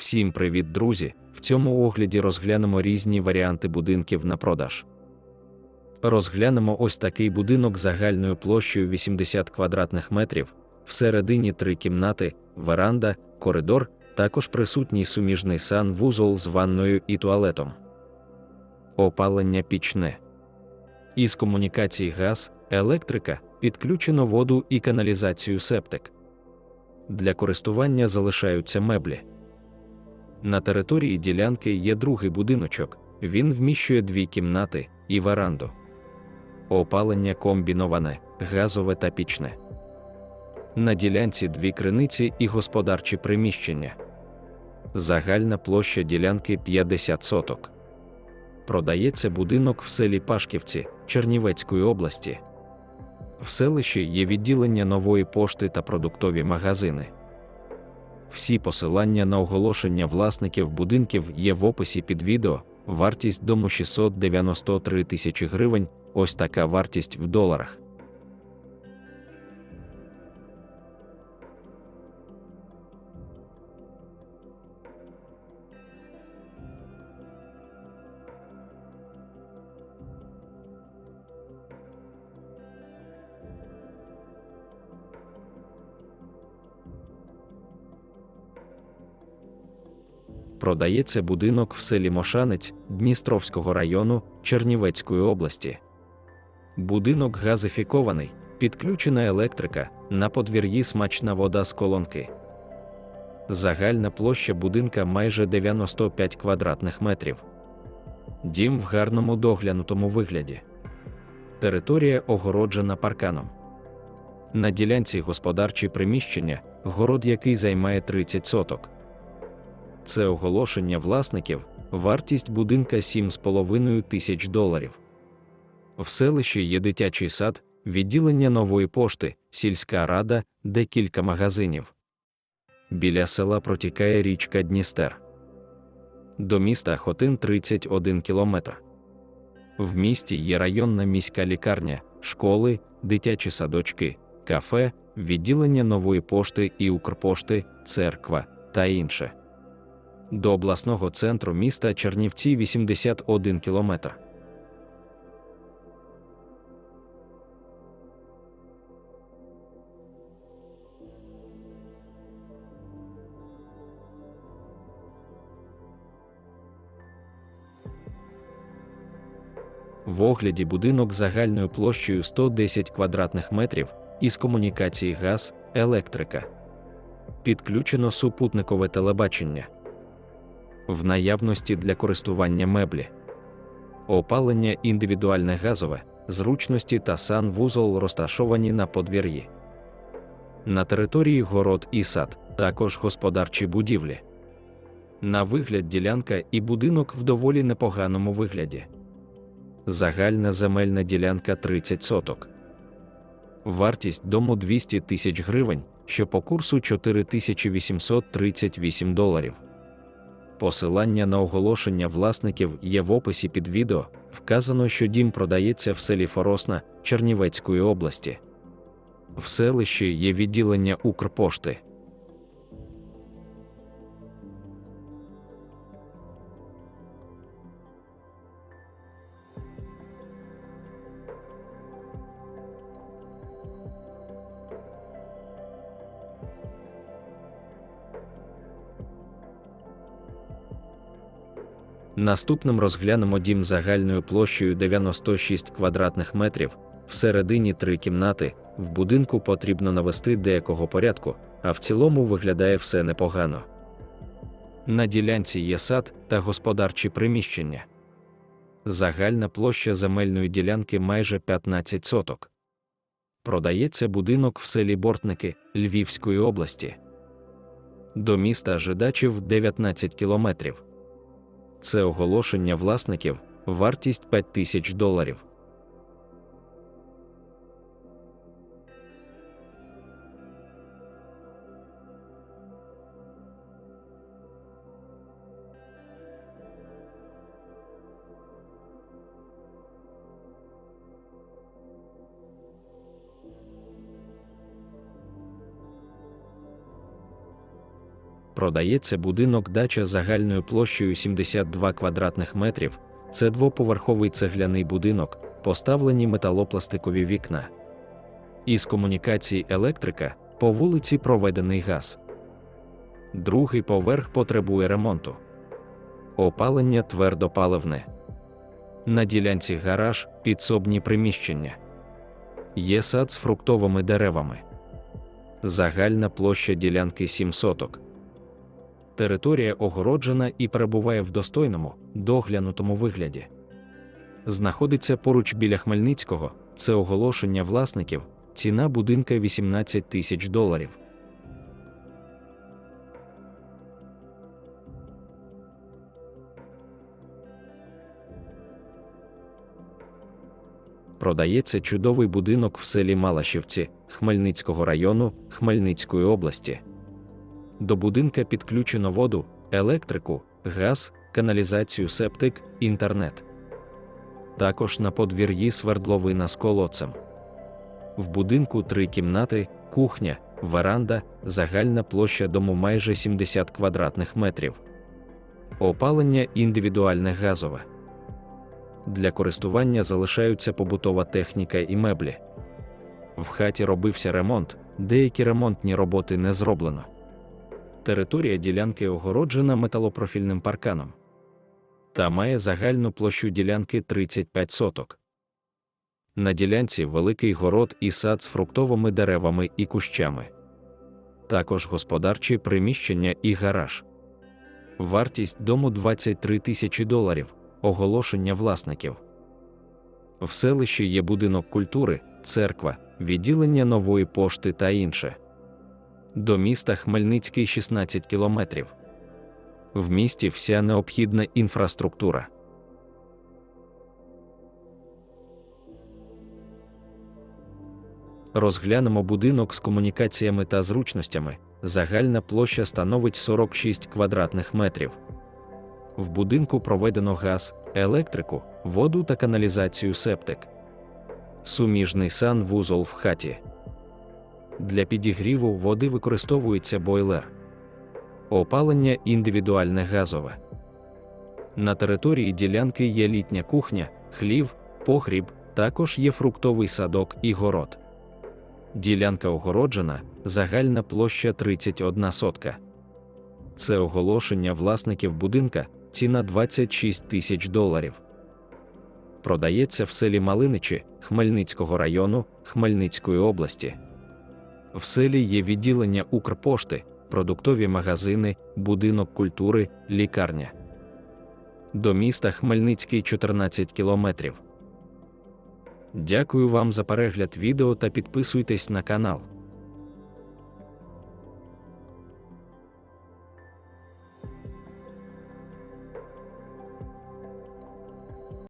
Всім привіт, друзі! В цьому огляді розглянемо різні варіанти будинків на продаж. Розглянемо ось такий будинок загальною площею 80 квадратних метрів, всередині три кімнати, веранда, коридор, також присутній суміжний сан-вузол з ванною і туалетом. Опалення пічне. Із комунікацій газ, електрика, підключено воду і каналізацію септик. Для користування залишаються меблі. На території ділянки є другий будиночок, він вміщує дві кімнати і веранду. Опалення комбіноване, газове та пічне. На ділянці дві криниці і господарчі приміщення. Загальна площа ділянки 50 соток. Продається будинок в селі Пашківці Чернівецької області. В селищі є відділення нової пошти та продуктові магазини. Всі посилання на оголошення власників будинків є в описі під відео. Вартість дому 693 тисячі гривень. Ось така вартість в доларах. Продається будинок в селі Мошанець Дністровського району Чернівецької області. Будинок газифікований, підключена електрика, на подвір'ї смачна вода з колонки. Загальна площа будинка майже 95 квадратних метрів. Дім в гарному доглянутому вигляді. Територія огороджена парканом. На ділянці господарчі приміщення, город який займає 30 соток. Це оголошення власників, вартість будинка 7,5 тисяч доларів. В селищі є дитячий сад, відділення нової пошти, сільська рада, декілька магазинів. Біля села протікає річка Дністер. До міста Хотин 31 кілометр. В місті є районна міська лікарня, школи, дитячі садочки, кафе, відділення нової пошти і Укрпошти, церква та інше. До обласного центру міста Чернівці 81 кілометр. В огляді будинок загальною площею 110 квадратних метрів із комунікації газ, електрика. Підключено супутникове телебачення в наявності для користування меблі, опалення індивідуальне газове, зручності та сан-вузол розташовані на подвір'ї. На території город і сад, також господарчі будівлі. На вигляд ділянка і будинок в доволі непоганому вигляді. Загальна земельна ділянка 30 соток. Вартість дому 200 тисяч гривень, що по курсу 4838 доларів. Посилання на оголошення власників є в описі під відео. Вказано, що дім продається в селі Форосна Чернівецької області. В селищі є відділення Укрпошти. Наступним розглянемо дім загальною площею 96 квадратних метрів, всередині три кімнати, в будинку потрібно навести деякого порядку, а в цілому виглядає все непогано. На ділянці є сад та господарчі приміщення. Загальна площа земельної ділянки майже 15 соток. Продається будинок в селі Бортники Львівської області. До міста Жидачів 19 кілометрів. Це оголошення власників, вартість 5 тисяч доларів. Продається будинок дача загальною площею 72 квадратних метрів. Це двоповерховий цегляний будинок, поставлені металопластикові вікна. Із комунікацій електрика по вулиці проведений газ. Другий поверх потребує ремонту. Опалення твердопаливне. На ділянці гараж підсобні приміщення. Є сад з фруктовими деревами. Загальна площа ділянки 7 соток. Територія огороджена і перебуває в достойному, доглянутому вигляді. Знаходиться поруч біля Хмельницького, це оголошення власників, ціна будинка 18 тисяч доларів. Продається чудовий будинок в селі Малашівці Хмельницького району Хмельницької області. До будинка підключено воду, електрику, газ, каналізацію септик, інтернет. Також на подвір'ї свердловина з колодцем. В будинку три кімнати, кухня, веранда, загальна площа дому майже 70 квадратних метрів. Опалення індивідуальне газове. Для користування залишаються побутова техніка і меблі. В хаті робився ремонт, деякі ремонтні роботи не зроблено. Територія ділянки огороджена металопрофільним парканом та має загальну площу ділянки 35 соток. На ділянці великий город і сад з фруктовими деревами і кущами. Також господарчі приміщення і гараж. Вартість дому 23 тисячі доларів. Оголошення власників. В селищі є будинок культури, церква, відділення нової пошти та інше. До міста Хмельницький 16 кілометрів. В місті вся необхідна інфраструктура. Розглянемо будинок з комунікаціями та зручностями. Загальна площа становить 46 квадратних метрів. В будинку проведено газ, електрику, воду та каналізацію септик. Суміжний сан-вузол в хаті. Для підігріву води використовується бойлер. Опалення індивідуальне газове. На території ділянки є літня кухня, хлів, погріб, також є фруктовий садок і город. Ділянка огороджена, загальна площа 31 сотка. Це оголошення власників будинка, ціна 26 тисяч доларів. Продається в селі Малиничі Хмельницького району Хмельницької області. В селі є відділення Укрпошти, продуктові магазини, будинок культури, лікарня. До міста Хмельницький 14 кілометрів. Дякую вам за перегляд відео та підписуйтесь на канал.